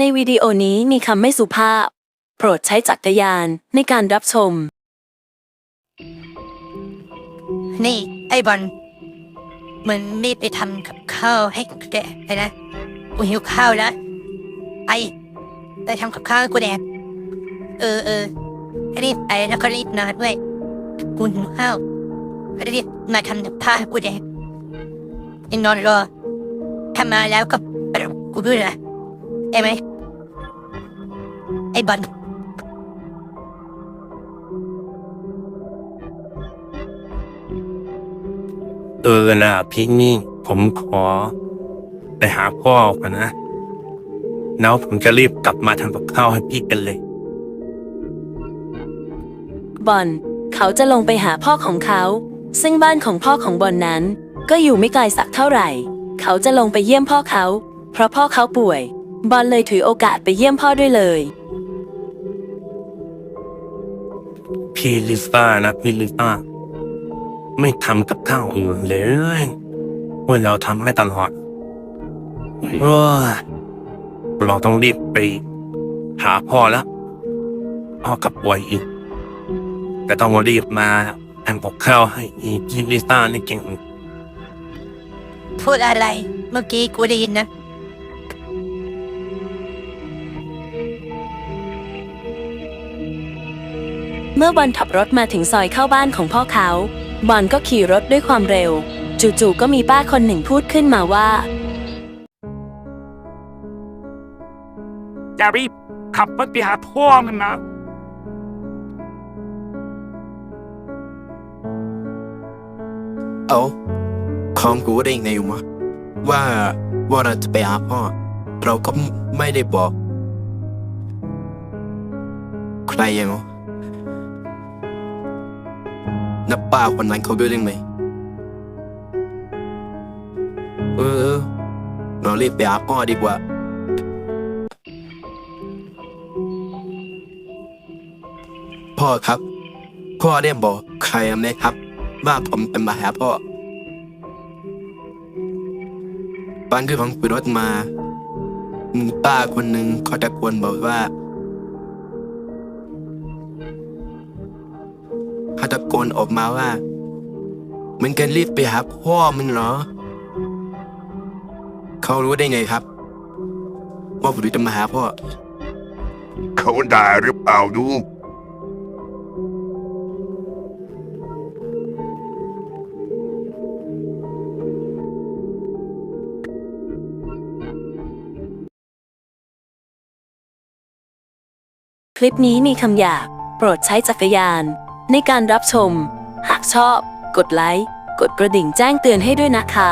ในวิดีโอนี้มีคำไม่สุภาพ โปรดใช้จักรยานในการรับชม นี่ ไอ้บอลมึงรีบไปทำกับข้าวให้แกไปนะกูหิวข้าวแล้วไปไปทำกับข้าวให้กูแดกเออเออรีบไปแล้วก็รีบนอนด้วยกูหิวข้าวรีบมาทำกับข้าวให้กูแดกยังนอนรอถ้ามาแล้วก็กูด้วยนะ ได้ไหมไอ้บอลเออนะพี่นี่ผมขอ ไปหาพ่อก่อนนะ แล้วผมจะรีบกลับมาทำกับข้าวให้พี่กันเลย บอลเขาจะลงไปหาพ่อของเขา ซึ่งบ้านของพ่อของบอลนั้น ก็อยู่ไม่ไกลสักเท่าไหร่ เขาจะลงไปเยี่ยมพ่อเขา เพราะพ่อเขาป่วย บอลเลยถือโอกาสไปเยี่ยมพ่อด้วยเลย พี่ลิซ่านะพี่ลิซ่าไม่ทำกับข้าวอื่นเลยว่าเราทำให้ตลอดเออเราต้องรีบไป หาพ่อแล้วพ่อกับป่วยอีก แต่ต้องรีบมาทำกับข้าวให้อีพี่ลิซ่านี่เก่ง พูดอะไรเมื่อกี้กูได้ยินนะ เมื่อบอลขับรถมาถึงซอยเข้าบ้านของพ่อเขา บอลก็ขี่รถด้วยความเร็ว จู่ๆก็มีป้าคนหนึ่งพูดขึ้นมาว่า อย่ารีบขับรถไปหาพ่อมันนะ เอาของกูได้ไงวะว่าว่าเราจะไปหาพ่อ เราก็ไม่ได้บอก ใครยังวะ นับป้าคนนั้นเขาด้วยได้ไหมเออเออเรารีบไปหาพ่อดีกว่า พ่อครับ พ่อได้บอกใครไหมครับ ว่าผมเป็นมาหาพ่อตอนที่ผมขี่รถมาป้าคนหนึ่งเขาตะโกนบอกว่า เขาตะโกนออกมาว่ามึงกันรีบไปหาพ่อมึงเหรอ เขารู้ได้ไงครับ ว่าผมจะมาหาพ่อ เขาด่าหรือเปล่าลูกคลิปนี้มีคำหยาบ โปรดใช้จักรยาน ในการรับชม หากชอบ กดไลค์ กดกระดิ่งแจ้งเตือนให้ด้วยนะคะ